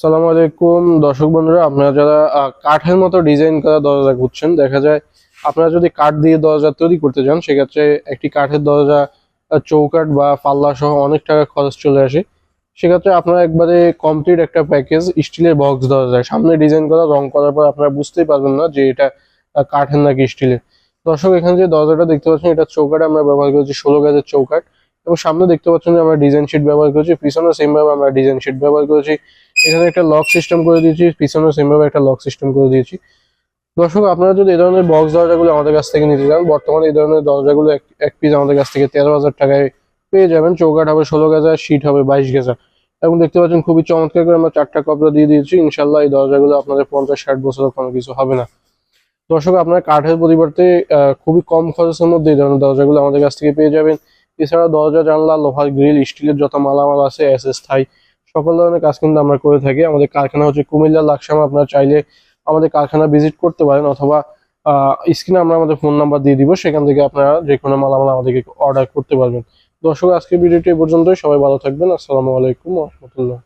সালাম আলাইকুম। দর্শক বন্ধুরা, আপনারা যারা কাঠের মতো ডিজাইন করা দরজা খুঁজছেন, দেখা যায় আপনারা যদি কাঠ দিয়ে দরজা তৈরি করতে চান, সেক্ষেত্রে একটি কাঠের দরজা চৌকাঠ বা পাল্লা সহ অনেক টাকা খরচ চলে আসে। সেক্ষেত্রে আপনারা একবারে কমপ্লিট একটা প্যাকেজ স্টিলের বক্স দরজা সামনে ডিজাইন করা, রং করার পর আপনারা বুঝতেই পারবেন না যে এটা কাঠের নাকি স্টিলের। দর্শক, এখানে যে দরজাটা দেখতে পাচ্ছেন, এটা চৌকাঠ আমরা ব্যবহার করেছি, ষোলো গাছের চৌকাঠ। এবং সামনে দেখতে পাচ্ছেন যে আমরা ডিজাইন শিট ব্যবহার করেছি পিছনে সেম ভাবে আমরা ডিজাইন শিট ব্যবহার করেছি। এখানে একটা লক সিস্টেম করে দিয়েছি পিছনে সেম ভাবে একটা লক সিস্টেম করে দিয়েছি। দর্শক, আপনারা যদি এই ধরনের বক্স দরজাগুলো আমাদের কাছ থেকে নিতে চান, বর্তমানে এই ধরনের দরজাগুলো এক- পিস আমাদের কাছ থেকে তেরো হাজার টাকায় পেয়ে যাবেন। চৌকাঠ হবে ষোলো গেজা শীট হবে বাইশ গেজা এবং দেখতে পাচ্ছেন খুবই চমৎকার করে আমরা চারটা কপড়া দিয়ে দিয়েছি। ইনশাল্লাহ এই দরজাগুলো আপনাদের পঞ্চাশ, ষাট বছরের কোনো কিছু হবে না। দর্শক, আপনার কাঠের পরিবর্তে খুবই কম খরচের মধ্যে এই ধরনের দরজাগুলো আমাদের কাছ থেকে পেয়ে যাবেন। এছাড়া দরজা, জানলা, লোহার গ্রিল, স্টিলের যত মালামাল আছে এস এস থাই, সকল ধরনের কাজ কিন্তু আমরা করে থাকি। আমাদের কারখানা হচ্ছে কুমিল্লা লাকসাম, আপনারা চাইলে আমাদের কারখানা ভিজিট করতে পারেন অথবা স্ক্রিনে আমরা আমাদের ফোন নাম্বার দিয়ে দিব, সেখান থেকে আপনারা যে কোনো মালামাল আমাদেরকে অর্ডার করতে পারবেন। দর্শক, আজকের ভিডিওটি এ পর্যন্তই। সবাই ভালো থাকবেন। আসসালামু আলাইকুম রহমতুল্লাহ।